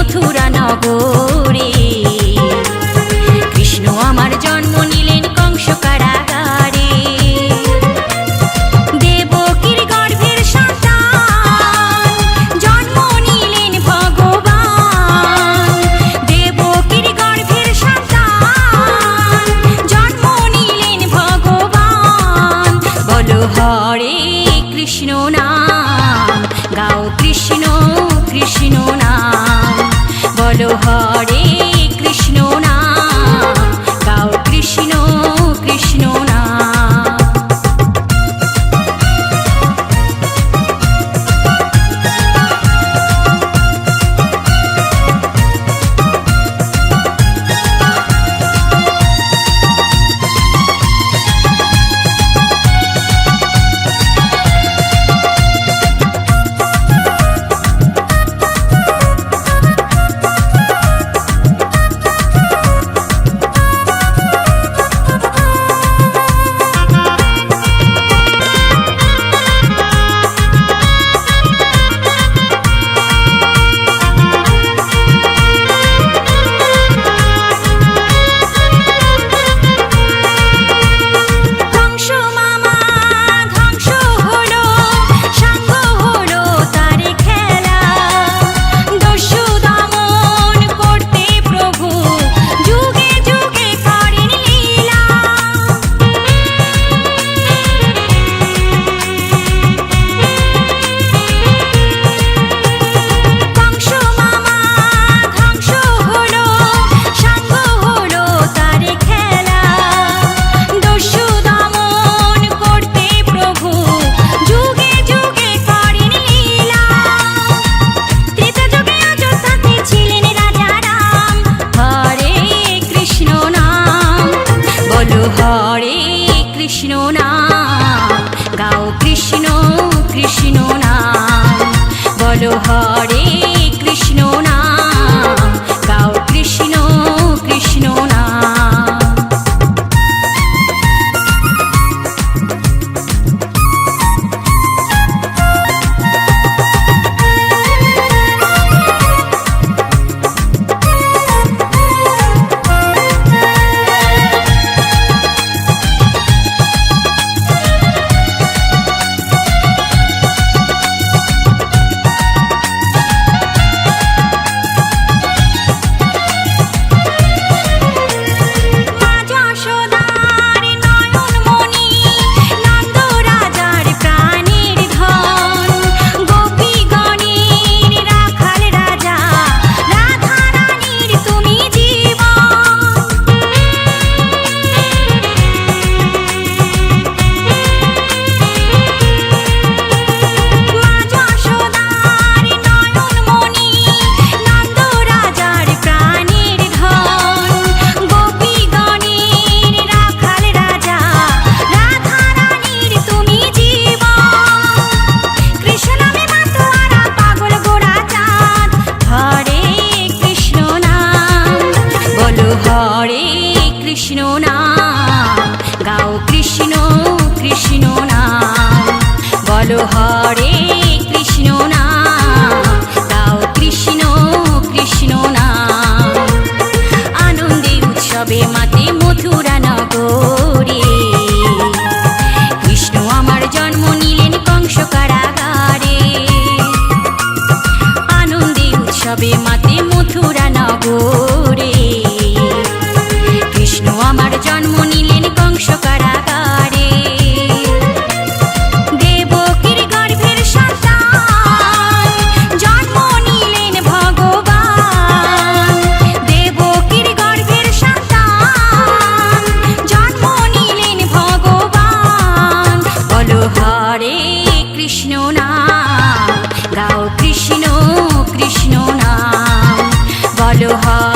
মথুরা কৃষ্ণ আমার জন্ম নিলেন কংস কারাগারে দেবকীর গর্ভের সন্তান জন্ম নিলেন ভগবান। দেবকীর গর্ভের সন্তান জন্ম নিলেন ভগবান। বলো হরে কৃষ্ণ কৃষ্ণ নাম গাও কৃষ্ণ কৃষ্ণ নাম। বলো হরে কৃষ্ণ কৃষ্ণ নাম গাও কৃষ্ণ কৃষ্ণ নাম বলো হরে Duha